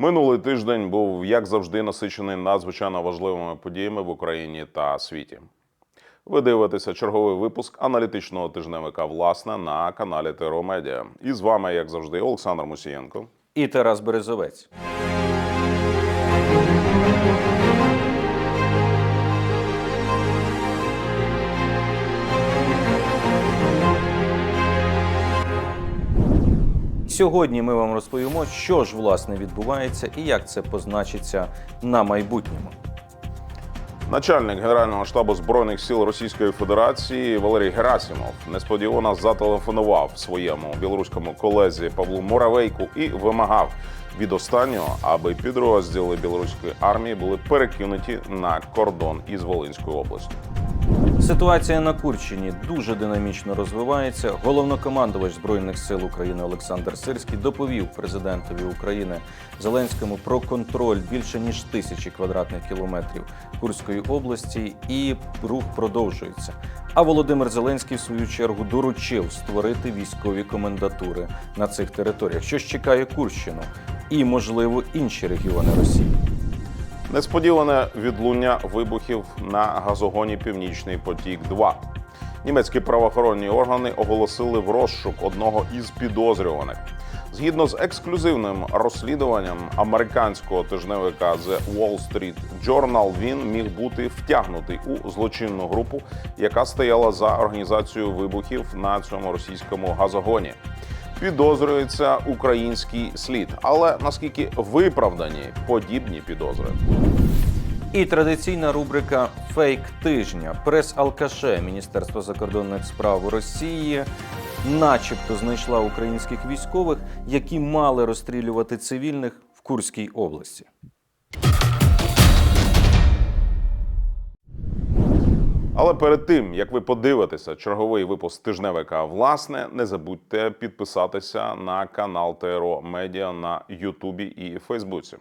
Минулий тиждень був, як завжди, насичений надзвичайно важливими подіями в Україні та світі. Ви дивитеся черговий випуск аналітичного тижневика власне на каналі Теромедіа. І з вами, як завжди, Олександр Мусієнко. і Тарас Березовець. Сьогодні ми вам розповімо, що ж власне відбувається і як це позначиться на майбутньому. Начальник Генерального штабу збройних сил Російської Федерації Валерій Герасимов несподівано зателефонував своєму білоруському колезі Павлу Муравейку і вимагав від останнього, аби підрозділи білоруської армії були перекинуті на кордон із Волинською областю. Ситуація на Курщині дуже динамічно розвивається. Головнокомандувач збройних сил України Олександр Сирський доповів президентові України Зеленському про контроль більше ніж тисячі квадратних кілометрів Курської області, і рух продовжується. А Володимир Зеленський, в свою чергу, доручив створити військові комендатури на цих територіях, що ж чекає Курщину і, можливо, інші регіони Росії. Несподіване відлуння вибухів на газогоні Північний потік 2 Німецькі правоохоронні органи оголосили в розшук одного із підозрюваних. Згідно з ексклюзивним розслідуванням американського тижневика The Wall Street Journal, він міг бути втягнутий у злочинну групу, яка стояла за організацією вибухів на цьому російському газогоні. Підозрюється український слід, але наскільки виправдані подібні підозри? І традиційна рубрика Фейк тижня. Прес-алкаше Міністерства закордонних справ Росії, начебто, знайшла українських військових, які мали розстрілювати цивільних в Курській області. Але перед тим як ви подивитеся черговий випуск тижневика, власне, не забудьте підписатися на канал ТРО Медіа на Ютубі і Фейсбуці.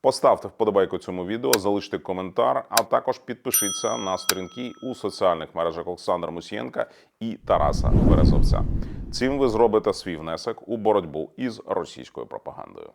Поставте вподобайку цьому відео, залиште коментар, а також підпишіться на сторінки у соціальних мережах Олександра Мусієнка і Тараса Березовця. Цим ви зробите свій внесок у боротьбу із російською пропагандою.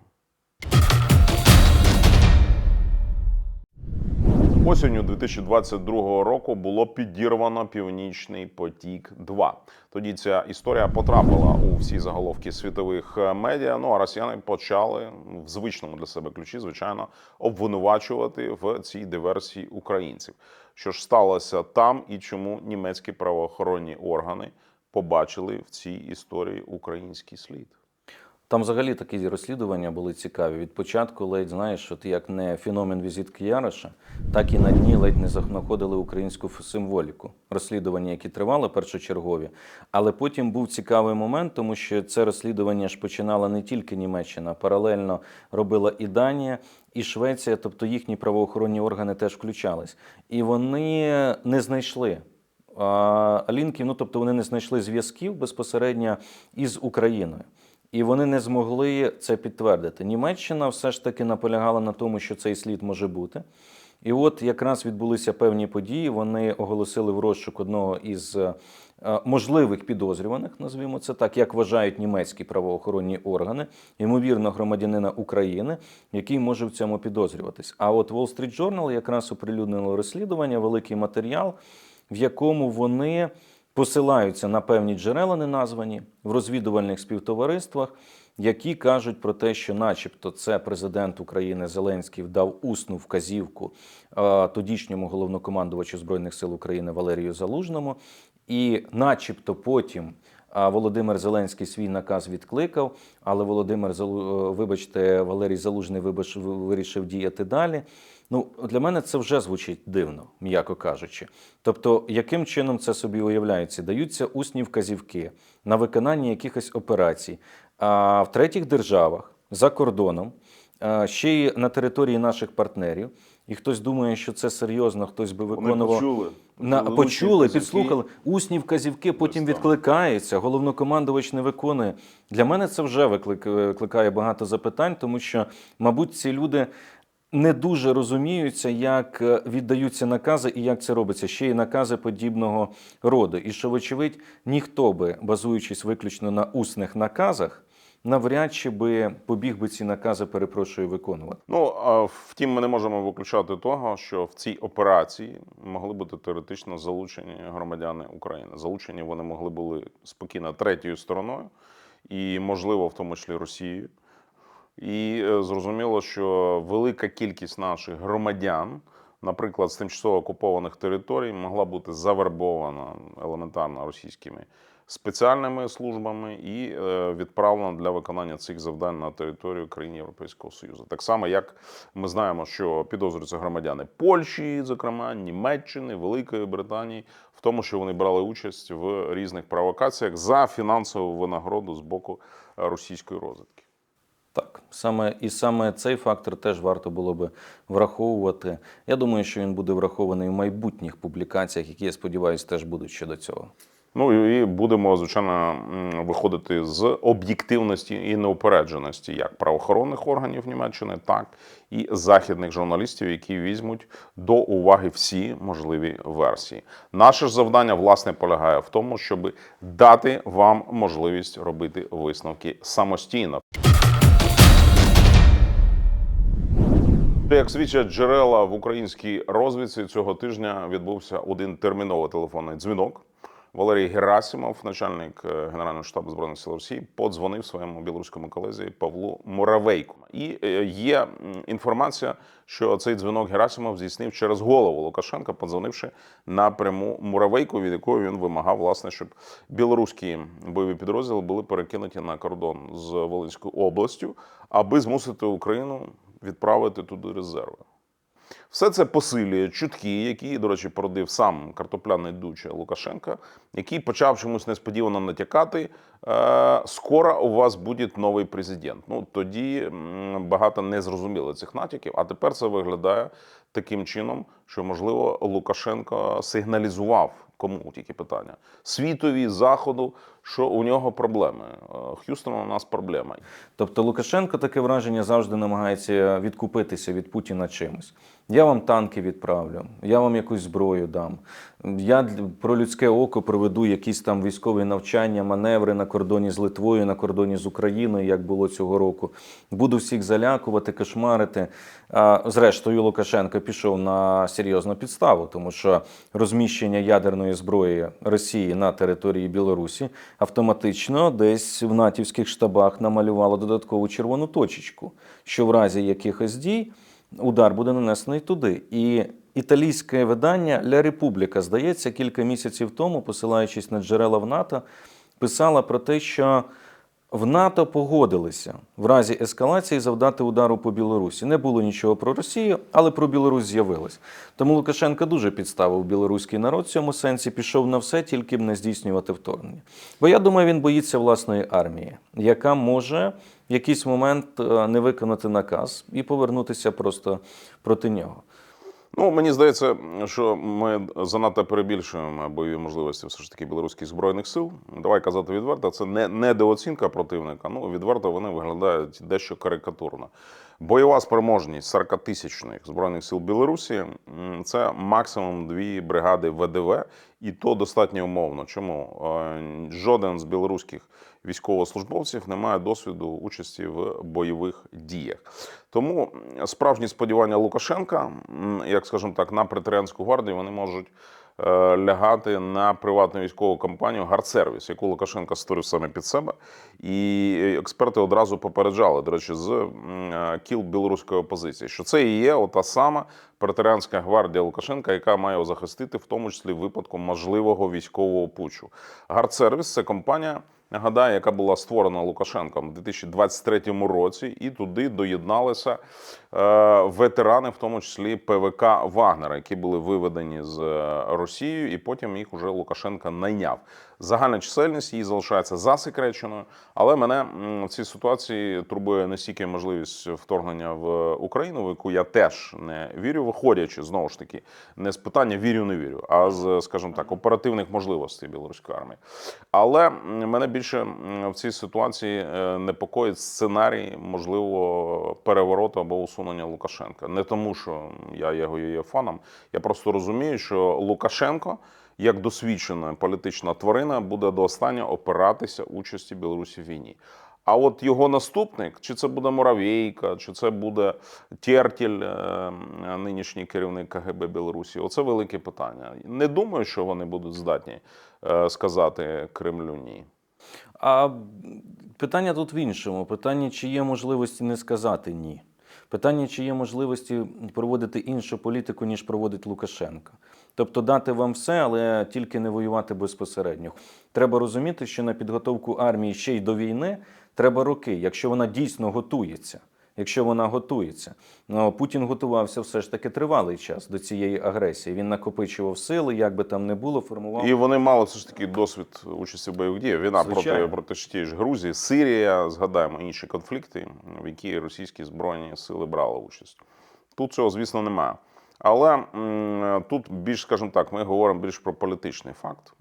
Осінню 2022 року було підірвано Північний потік. 2 тоді ця історія потрапила у всі заголовки світових е, медіа. Ну а росіяни почали в звичному для себе ключі, звичайно, обвинувачувати в цій диверсії українців. Що ж сталося там, і чому німецькі правоохоронні органи побачили в цій історії український слід? Там взагалі такі розслідування були цікаві. Від початку ледь знаєш, от як не феномен візитки Яроша, так і на дні ледь не знаходили українську символіку. Розслідування, які тривали першочергові. Але потім був цікавий момент, тому що це розслідування ж починала не тільки Німеччина, паралельно робила і Данія, і Швеція, тобто їхні правоохоронні органи теж включались. І вони не знайшли лінків, ну тобто вони не знайшли зв'язків безпосередньо із Україною. І вони не змогли це підтвердити. Німеччина все ж таки наполягала на тому, що цей слід може бути. І от якраз відбулися певні події. Вони оголосили в розшук одного із е, можливих підозрюваних, назвімо це так, як вважають німецькі правоохоронні органи, ймовірно, громадянина України, який може в цьому підозрюватись. А от Wall Street Journal якраз оприлюднило розслідування, великий матеріал, в якому вони посилаються на певні джерела, неназвані в розвідувальних співтовариствах, які кажуть про те, що, начебто, це президент України Зеленський дав усну вказівку е, тодішньому головнокомандувачу збройних сил України Валерію Залужному, і, начебто, потім. А Володимир Зеленський свій наказ відкликав, але Володимир е, вибачте, Валерій Залужний вибач... вирішив діяти далі. Ну, для мене це вже звучить дивно, м'яко кажучи. Тобто, яким чином це собі уявляється? Даються усні вказівки на виконання якихось операцій а в третіх державах за кордоном, ще й на території наших партнерів. І хтось думає, що це серйозно, хтось би виконував почули. на Почули підслухали усні вказівки, потім відкликається. Головнокомандувач не виконує. Для мене це вже викликає багато запитань, тому що, мабуть, ці люди. Не дуже розуміються, як е, віддаються накази і як це робиться. Ще й накази подібного роду. І що, вочевидь, ніхто би, базуючись виключно на усних наказах, навряд чи би побіг би ці накази, перепрошую, виконувати. Ну а втім, ми не можемо виключати того, що в цій операції могли бути теоретично залучені громадяни України. Залучені вони могли були спокійно третьою стороною, і можливо, в тому числі Росією. І е, зрозуміло, що велика кількість наших громадян, наприклад, з тимчасово окупованих територій, могла бути завербована елементарно російськими спеціальними службами і е, відправлена для виконання цих завдань на територію країн Європейського Союзу. Так само, як ми знаємо, що підозрюються громадяни Польщі, зокрема Німеччини, Великої Британії, в тому, що вони брали участь в різних провокаціях за фінансову винагороду з боку е, російської розвідки. Так, саме і саме цей фактор теж варто було би враховувати. Я думаю, що він буде врахований в майбутніх публікаціях, які я сподіваюся, теж будуть щодо цього. Ну і будемо звичайно виходити з об'єктивності і неупередженості як правоохоронних органів Німеччини, так і західних журналістів, які візьмуть до уваги всі можливі версії. Наше ж завдання власне полягає в тому, щоб дати вам можливість робити висновки самостійно. Як свідчать джерела в українській розвідці, цього тижня відбувся один терміновий телефонний дзвінок. Валерій Герасимов, начальник е, Генерального штабу збройних сил Росії, подзвонив своєму білоруському колезі Павлу Муравейку. І е, є інформація, що цей дзвінок Герасимов здійснив через голову Лукашенка, подзвонивши напряму Муравейку, від якої він вимагав, власне, щоб білоруські бойові підрозділи були перекинуті на кордон з Волинською областю, аби змусити Україну відправити туди резерви. Все це посилює чутки, які, до речі, породив сам картопляний дуче Лукашенка, який почав чомусь несподівано натякати. Е, скоро у вас буде новий президент. Ну тоді багато не зрозуміли цих натяків. А тепер це виглядає таким чином, що можливо Лукашенко сигналізував. Кому тільки питання світові заходу, що у нього проблеми. Е, Х'юстон, у нас проблема. Тобто Лукашенко таке враження завжди намагається відкупитися від Путіна чимось. Я вам танки відправлю, я вам якусь зброю дам. Я про людське око проведу якісь там військові навчання, маневри на кордоні з Литвою, на кордоні з Україною, як було цього року. Буду всіх залякувати, кошмарити. А, зрештою, Лукашенко пішов на серйозну підставу, тому що розміщення ядерної зброї Росії на території Білорусі автоматично десь в натівських штабах намалювало додаткову червону точечку, що в разі якихось дій удар буде нанесений туди. І італійське видання Ля Републіка, здається, кілька місяців тому, посилаючись на джерела в НАТО, писала про те, що в НАТО погодилися в разі ескалації завдати удару по Білорусі. Не було нічого про Росію, але про Білорусь з'явилось. Тому Лукашенко дуже підставив білоруський народ в цьому сенсі, пішов на все, тільки б не здійснювати вторгнення. Бо я думаю, він боїться власної армії, яка може в якийсь момент е, не виконати наказ і повернутися просто проти нього. Ну, мені здається, що ми занадто перебільшуємо бойові можливості все ж таки білоруських збройних сил. Давай казати відверто, це не недооцінка противника. Ну, відверто вони виглядають дещо карикатурно. Бойова спроможність 40-тисячних збройних сил Білорусі це максимум дві бригади ВДВ, і то достатньо умовно. Чому Е, жоден з білоруських військовослужбовців не має досвіду участі в бойових діях. Тому справжні сподівання Лукашенка, як скажімо так, на претеріанську гвардію, вони можуть лягати на приватну військову компанію Гардсервіс, яку Лукашенко створив саме під себе. І експерти одразу попереджали, до речі, з е, кіл білоруської опозиції, що це і є ота сама претеріанська гвардія Лукашенка, яка має захистити, в тому числі випадку можливого військового путчу. Гардсервіс це компанія. Нагадаю, яка була створена Лукашенком у 2023 році, і туди доєдналися е, ветерани, в тому числі ПВК Вагнера, які були виведені з е, Росією, і потім їх уже Лукашенка найняв. Загальна чисельність її залишається засекреченою, але мене в цій ситуації турбує не стільки можливість вторгнення в Україну, в яку я теж не вірю, виходячи знову ж таки не з питання вірю, не вірю, а з, скажімо так, оперативних можливостей білоруської армії. Але мене більше в цій ситуації е, непокоїть сценарій можливо перевороту або усунення Лукашенка. Не тому, що я його є фаном, я просто розумію, що Лукашенко. Як досвідчена політична тварина буде до останнього опиратися участі Білорусі в війні. А от його наступник, чи це буде Моравейка, чи це буде Тєртіль, е, нинішній керівник КГБ Білорусі, оце велике питання. Не думаю, що вони будуть здатні е, сказати Кремлю ні. А питання тут в іншому. Питання, чи є можливості не сказати ні. Питання, чи є можливості проводити іншу політику, ніж проводить Лукашенко. Тобто дати вам все, але тільки не воювати безпосередньо. Треба розуміти, що на підготовку армії ще й до війни треба роки, якщо вона дійсно готується. Якщо вона готується, ну Путін готувався все ж таки тривалий час до цієї агресії. Він накопичував сили, як би там не було, формував І вони мали все ж таки досвід участі в бойових діях. Війна проти, Звичайно. проти ж тієї ж Грузії, Сирія, згадаємо інші конфлікти, в які російські збройні сили брали участь. Тут цього, звісно, немає. Але тут більш, скажімо так, ми говоримо більш про політичний факт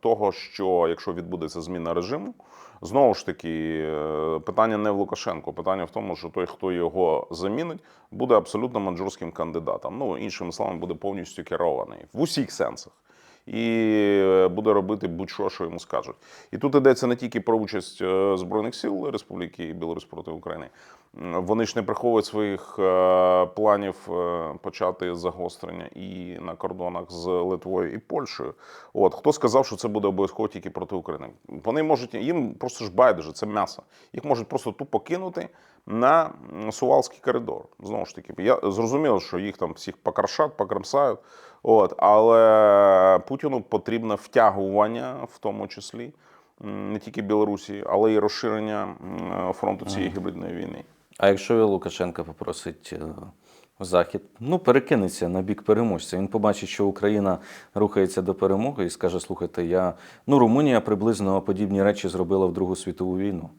того, що якщо відбудеться зміна режиму, знову ж таки, е, питання не в Лукашенко, питання в тому, що той, хто його замінить, буде абсолютно манджурським кандидатом. Ну, іншими словами, буде повністю керований в усіх сенсах і е, буде робити будь-що, що йому скажуть. І тут йдеться не тільки про участь е, Збройних сил Республіки Білорусь проти України. Вони ж не приховують своїх е, планів е, почати загострення і на кордонах з Литвою і Польщею. От хто сказав, що це буде обов'язково тільки проти України? Вони можуть їм просто ж байдуже, це м'ясо. Їх можуть просто тупо кинути на Сувалський коридор. Знову ж таки, я зрозумів, що їх там всіх покаршать, покромсають. От, але Путіну потрібне втягування, в тому числі не тільки Білорусі, але й розширення фронту цієї гібридної війни. А якщо Лукашенко попросить е, Захід, ну перекинеться на бік переможця. Він побачить, що Україна рухається до перемоги і скаже: слухайте, я ну Румунія приблизно подібні речі зробила в Другу світову війну.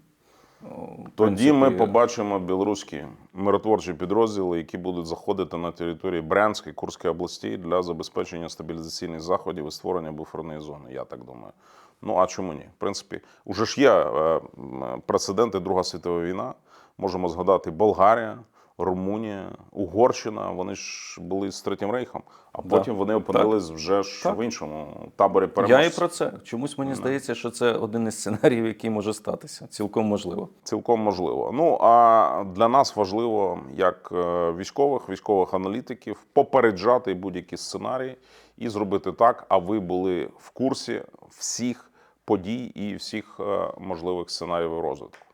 Тоді ми побачимо білоруські миротворчі підрозділи, які будуть заходити на території Брянської Курської областей для забезпечення стабілізаційних заходів і створення буферної зони. Я так думаю. Ну а чому ні? В принципі, уже ж є е, прецеденти Друга світова війна. Можемо згадати Болгарія, Румунія, Угорщина. Вони ж були з Третім Рейхом, а Да. потім вони опинились вже ж Так. в іншому таборі Я і про це. Чомусь мені здається, що це один із сценаріїв, який може статися. Цілком можливо. Цілком можливо. Ну а для нас важливо, як е, військових, військових аналітиків, попереджати будь-які сценарії і зробити так, а ви були в курсі всіх подій і всіх е, можливих сценаріїв розвитку.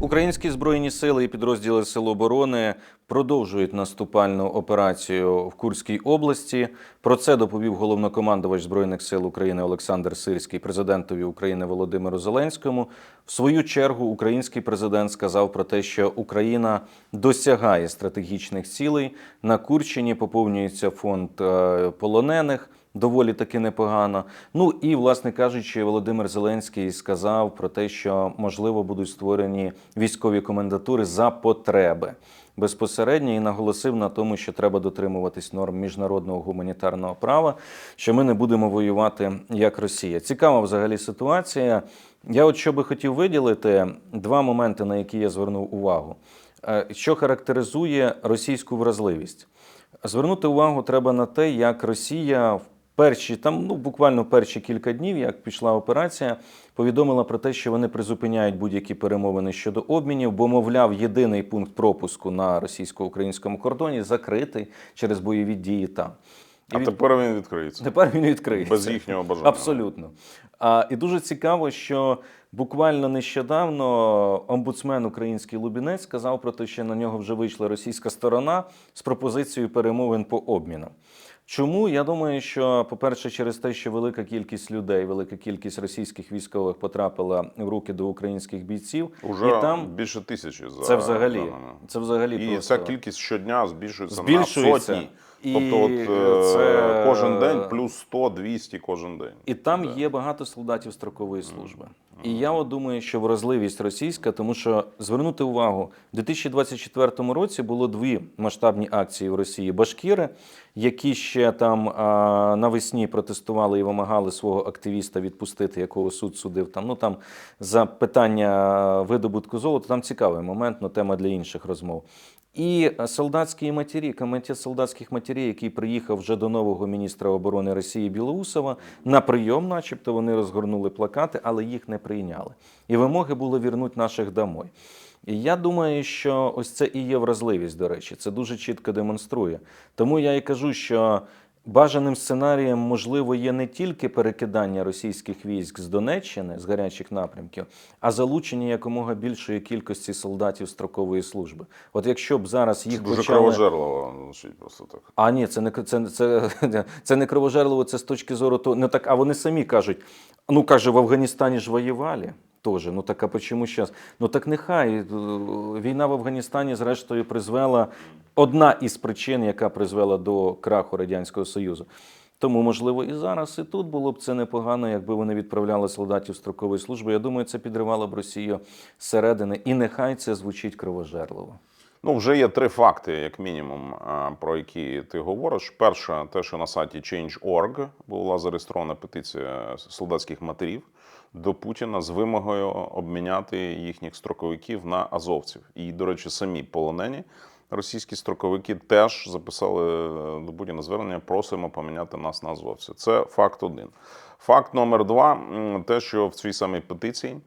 Українські збройні сили і підрозділи Сил оборони продовжують наступальну операцію в Курській області. Про це доповів головнокомандувач збройних сил України Олександр Сирський президентові України Володимиру Зеленському. В свою чергу український президент сказав про те, що Україна досягає стратегічних цілей. На Курщині поповнюється фонд е, полонених доволі таки непогано. Ну і, власне кажучи, Володимир Зеленський сказав про те, що можливо будуть створені військові комендатури за потреби. Безпосередньо і наголосив на тому, що треба дотримуватись норм міжнародного гуманітарного права, що ми не будемо воювати як Росія. Цікава взагалі ситуація. Я от що би хотів виділити два моменти, на які я звернув увагу. Е, Що характеризує російську вразливість? Звернути увагу треба на те, як Росія в перші там, ну буквально перші кілька днів, як пішла операція, повідомила про те, що вони призупиняють будь-які перемовини щодо обмінів, бо, мовляв, єдиний пункт пропуску на російсько-українському кордоні закритий через бойові дії там. І А від- тепер він відкриється Тепер він відкриється. без їхнього бажання. Абсолютно. А, і дуже цікаво, що буквально нещодавно омбудсмен український Лубінець сказав про те, що на нього вже вийшла російська сторона з пропозицією перемовин по обмінам. Чому? Я думаю, що, по-перше, через те, що велика кількість людей, велика кількість російських військових потрапила в руки до українських бійців, Уже і там більше тисячі за це взагалі, це взагалі І просто... ця кількість щодня збільшується, Збільшується. на сотні. І тобто, от, е, це- кожен день плюс 100-200 кожен день. І там є багато солдатів строкової служби. І я от думаю, що вразливість російська, тому що звернути увагу, у 2024 році було дві масштабні акції в Росії Башкіри, які ще там а, навесні протестували і вимагали свого активіста відпустити, якого суд судив. Там ну там за питання видобутку золота. Там цікавий момент, але тема для інших розмов. І е, солдатські матері, комітет солдатських матерів, який приїхав вже до нового міністра оборони Росії Білоусова, на прийом, начебто, вони розгорнули плакати, але їх не прийняли. І вимоги було вернути наших домой. І я думаю, що ось це і є вразливість, до речі, це дуже чітко демонструє. Тому я і кажу, що бажаним сценарієм, можливо, є не тільки перекидання російських військ з Донеччини, з гарячих напрямків, а залучення якомога більшої кількості солдатів строкової служби. От якщо б зараз їх Дуже почали... кровожерливо звучить просто так. А ні, це не це, це, це не кровожерливо, це з точки зору того. Ну так, а вони самі кажуть: ну каже, в Афганістані ж воювали. Тоже, ну так а почему зараз? Ну так нехай е, війна в Афганістані, зрештою, призвела одна із причин, яка призвела до краху Радянського Союзу. Тому, можливо, і зараз, і тут було б це непогано, якби вони відправляли солдатів строкової служби. Я думаю, це підривало б Росію зсередини, і нехай це звучить кровожерливо. Ну, вже є три факти, як мінімум, про які ти говориш. Перше, те, що на сайті Change.org була зареєстрована петиція солдатських матерів до Путіна з вимогою обміняти їхніх строковиків на азовців. І, до речі, самі полонені російські строковики теж записали е, до Путіна звернення, просимо поміняти нас на азовців. Це факт один. Факт номер два те, що в цій самій петиції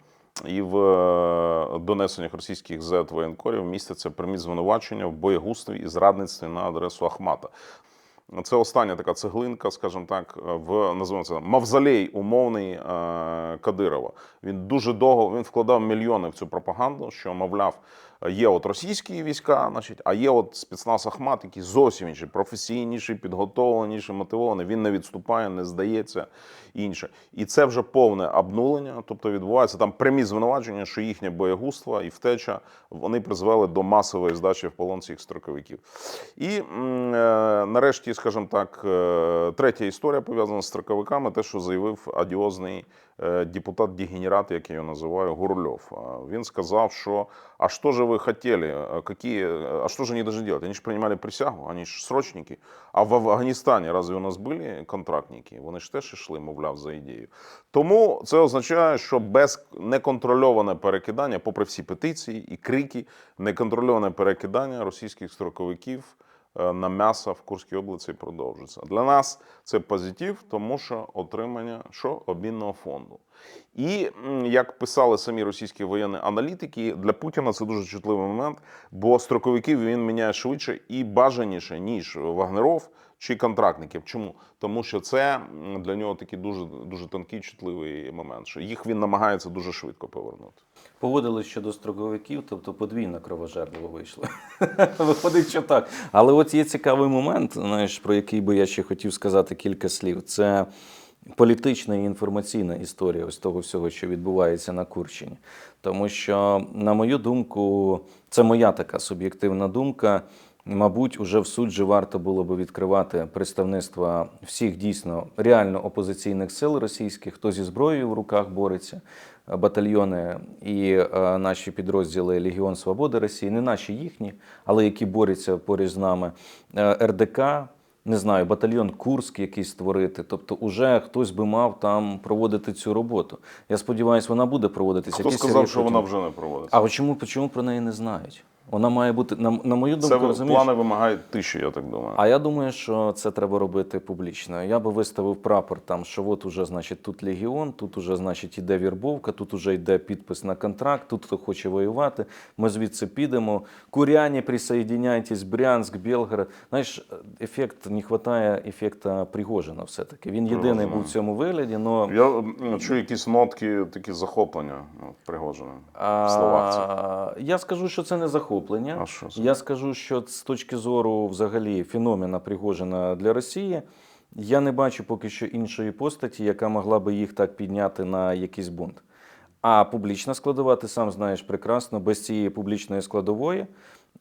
і в е, донесеннях російських зет воєнкорів містяться прямі звинувачення в боєгустві і зрадництві на адресу Ахмата. Це остання така цеглинка, скажімо так, в називаємо це мавзолей умовний е, Кадирова. Він дуже довго він вкладав мільйони в цю пропаганду, що мовляв, є от російські війська, значить, а є от спецназ Ахмат, який зовсім інший, професійніший, підготовленіший, мотивований. Він не відступає, не здається інше. І це вже повне обнулення. Тобто відбувається там прямі звинувачення, що їхнє боєгуство і втеча вони призвели до масової здачі в полон цих строковиків. І е, нарешті, скажімо так, е, третя історія пов'язана з строковиками, те, що заявив адіозний е, депутат-дегенерат, як я його називаю, Гурльов. Він сказав, що а що же ви хотіли, какие, а що ж вони должны делать? Они ж приймали присягу, вони ж срочники. А в Афганістані разве у нас були контрактники? Вони ж теж йшли, мовляв, за ідею. Тому це означає, що без неконтрольоване перекидання, попри всі петиції і крики, неконтрольоване перекидання російських строковиків е, на м'ясо в Курській області продовжиться. Для нас це позитив, тому що отримання що обмінного фонду. І як писали самі російські воєнні аналітики, для Путіна це дуже чутливий момент, бо строковиків він міняє швидше і бажаніше, ніж вагнеров чи контрактників. Чому? Тому що це для нього такий дуже дуже тонкий, чутливий момент, що їх він намагається дуже швидко повернути. Поводились щодо строковиків, тобто подвійно кровожерливо вийшло. Виходить, що так. Але от є цікавий момент, знаєш, про який би я ще хотів сказати кілька слів. Це політична і інформаційна історія ось того всього, що відбувається на Курщині. Тому що, на мою думку, це моя така суб'єктивна думка. Мабуть, уже в суджі варто було би відкривати представництва всіх дійсно реально опозиційних сил російських, хто зі зброєю в руках бореться, батальйони і е, наші підрозділи Легіон Свободи Росії, не наші їхні, але які борються поряд з нами, Е, РДК. Не знаю, батальйон Курськ якийсь створити. Тобто, уже хтось би мав там проводити цю роботу. Я сподіваюся, вона буде проводитися. Хто сказав, що вона вже не проводиться? А чому, чому про неї не знають? Вона має бути, на, на мою думку, Це розумієш? плани вимагають тиші, я так думаю. А я думаю, що це треба робити публічно. Я би виставив прапор там, що от уже, значить, тут легіон, тут уже, значить, іде вірбовка, тут уже йде підпис на контракт, тут хто хоче воювати. Ми звідси підемо. Куряні, присоединяйтесь, Брянськ, Белгород. Знаєш, ефект не вистачає ефекта Пригожина все-таки. Він єдиний був в цьому вигляді, але Я чую якісь нотки, такі захоплення Пригожина в словах. я скажу, що це не захоплення. А що? Я скажу, що з точки зору взагалі феномена Пригожина для Росії, я не бачу поки що іншої постаті, яка могла би їх так підняти на якийсь бунт. А публічна складова, ти сам знаєш прекрасно, без цієї публічної складової,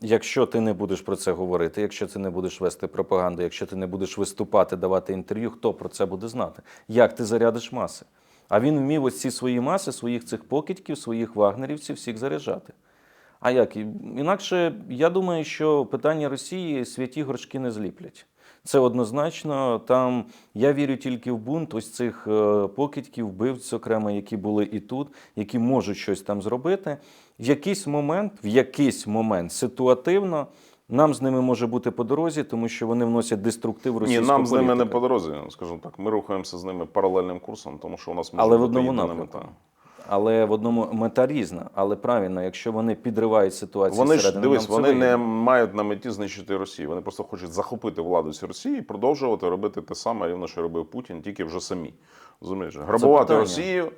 якщо ти не будеш про це говорити, якщо ти не будеш вести пропаганду, якщо ти не будеш виступати, давати інтерв'ю, хто про це буде знати? Як ти зарядиш маси? А він вмів ось ці свої маси, своїх цих покидьків, своїх вагнерівців всіх заряджати. А як? Інакше я думаю, що питання Росії святі горшки не зліплять. Це однозначно. Там я вірю тільки в бунт ось цих е, покидьків, вбивць, окремо, які були і тут, які можуть щось там зробити. В якийсь момент, в якийсь момент ситуативно Нам з ними може бути по дорозі, тому що вони вносять деструктив в Ні, російську нам з ними не по дорозі, скажімо так. Ми рухаємося з ними паралельним курсом, тому що у нас може Але в одному напрямку. мета. Але в одному мета різна. Але правильно, якщо вони підривають ситуацію, Вони ж дивись, вони не мають на меті знищити Росію. Вони просто хочуть захопити владу з Росії і продовжувати робити те саме рівно, що робив Путін, тільки вже самі. Розумієш? Грабувати. Росію,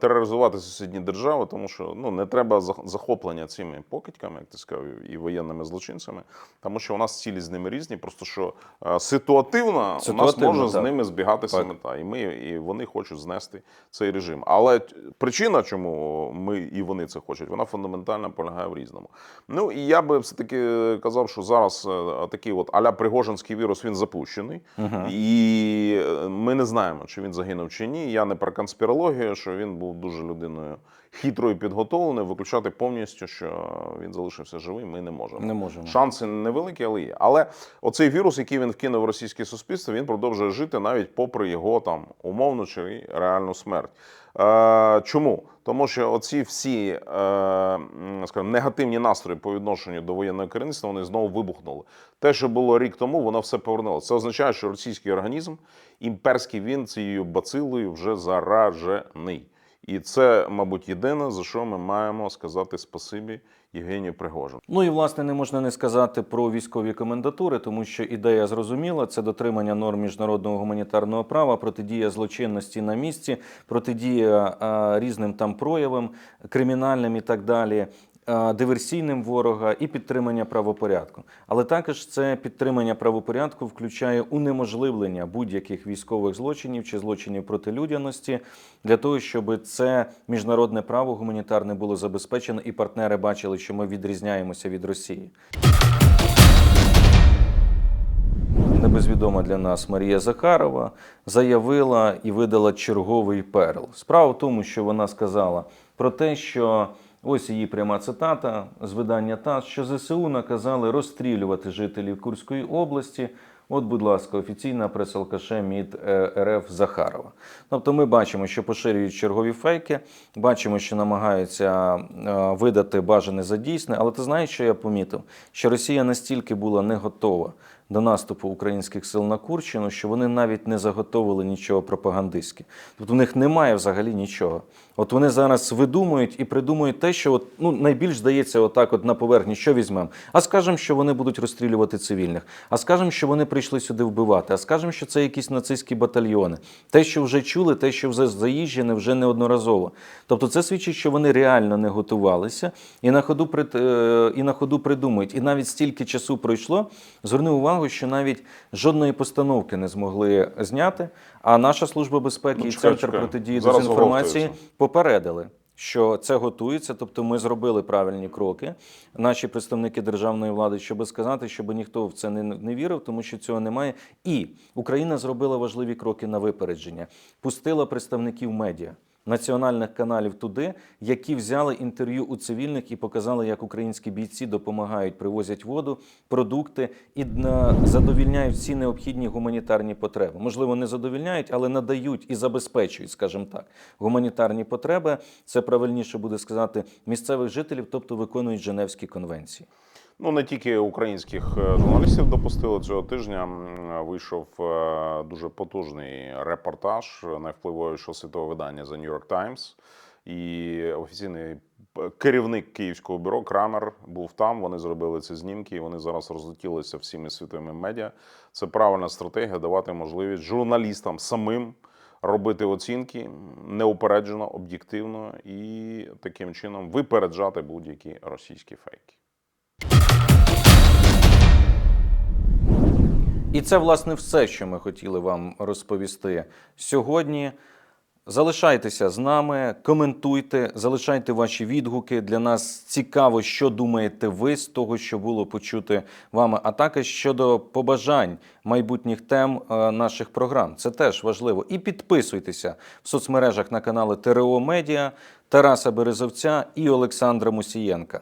тероризувати сусідні держави, тому що ну не треба зах- захоплення цими покидьками, як ти сказав, і воєнними злочинцями, тому що у нас цілі з ними різні. Просто що е, ситуативно, у нас Ситуативно, може з ними збігатися Так. мета, і ми і вони хочуть знести цей режим. Але причина, чому ми і вони це хочуть, вона фундаментально полягає в різному. Ну і я би все таки казав, що зараз е, такий от аля Пригожинський вірус він запущений, і е, ми не знаємо, чи він загинув чи ні. Я не про конспірологію, що він був дуже людиною хитрою підготовленою. Виключати повністю, що він залишився живий, ми не можемо. Не можемо. Шанси невеликі, але є. Але оцей вірус, який він вкинув в російське суспільство, він продовжує жити навіть попри його там умовну чи реальну смерть. Е, чому? Тому що оці всі е, скажімо, негативні настрої по відношенню до воєнного керівництва вони знову вибухнули. Те, що було рік тому, воно все повернулося. Це означає, що російський організм, імперський він цією бацилою вже заражений. І це, мабуть, єдине, за що ми маємо сказати спасибі Євгенію Пригожину. Ну і власне не можна не сказати про військові комендатури, тому що ідея зрозуміла: це дотримання норм міжнародного гуманітарного права, протидія злочинності на місці, протидія а, різним там проявам, кримінальним і так далі. А, Диверсійним ворога і підтримання правопорядку, але також це підтримання правопорядку включає унеможливлення будь-яких військових злочинів чи злочинів проти людяності для того, щоб це міжнародне право гуманітарне було забезпечено, і партнери бачили, що ми відрізняємося від Росії. Небезвідома для нас Марія Захарова заявила і видала черговий перл. Справа в тому, що вона сказала про те, що ось її пряма цитата з видання ТАСС, що ЗСУ наказали розстрілювати жителів Курської області. От, будь ласка, офіційна прес-алкаше е, РФ Захарова. Тобто ми бачимо, що поширюють чергові фейки, бачимо, що намагаються е, видати бажане за дійсне. Але ти знаєш, що я помітив? Що Росія настільки була не готова до наступу українських сил на Курщину, що вони навіть не заготовили нічого пропагандистське. Тобто в них немає взагалі нічого. От вони зараз видумують і придумують те, що от, ну, найбільш здається, отак, от на поверхні, що візьмемо. А скажемо, що вони будуть розстрілювати цивільних. А скажемо, що вони прийшли сюди вбивати. А скажемо, що це якісь нацистські батальйони. Те, що вже чули, те, що вже заїжджене, вже неодноразово. Тобто, це свідчить, що вони реально не готувалися і на ходу прид- е, і на ходу придумують. І навіть стільки часу пройшло. Зверни увагу, що навіть жодної постановки не змогли зняти. А наша служба безпеки Ну, і чекай, центр чекай. протидії Зараз дезінформації попередили. Що це готується, тобто ми зробили правильні кроки, наші представники державної влади, щоб сказати, щоб ніхто в це не, не вірив, тому що цього немає. І Україна зробила важливі кроки на випередження, пустила представників медіа. Національних каналів туди, які взяли інтерв'ю у цивільних і показали, як українські бійці допомагають, привозять воду, продукти і задовільняють всі необхідні гуманітарні потреби. Можливо, не задовільняють, але надають і забезпечують, скажімо так, гуманітарні потреби. Це правильніше буде сказати місцевих жителів, тобто виконують Женевські конвенції. Ну не тільки українських е, журналістів допустили цього тижня. Вийшов е, дуже потужний репортаж найвпливовішого світового видання The New York Times. І офіційний керівник київського бюро Крамер був там. Вони зробили ці знімки, і вони зараз розлетілися всіми світовими медіа. Це правильна стратегія давати можливість журналістам самим робити оцінки неупереджено, об'єктивно і таким чином випереджати будь-які російські фейки. І це, власне, все, що ми хотіли вам розповісти сьогодні. Залишайтеся з нами, коментуйте, залишайте ваші відгуки. Для нас цікаво, що думаєте ви з того, що було почути вами, а також щодо побажань майбутніх тем е, наших програм. Це теж важливо. І підписуйтеся в соцмережах на канали ТРО Медіа, Тараса Березовця і Олександра Мусієнка.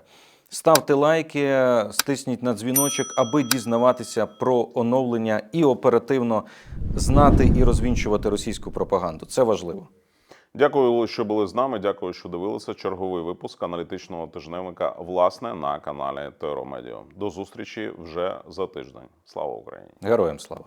Ставте лайки, стисніть на дзвіночок, аби дізнаватися про оновлення і оперативно знати і розвінчувати російську пропаганду. Це важливо. Дякую, що були з нами. Дякую, що дивилися черговий випуск аналітичного тижневика, власне, на каналі Теромедіо. До зустрічі вже за тиждень. Слава Україні! Героям слава!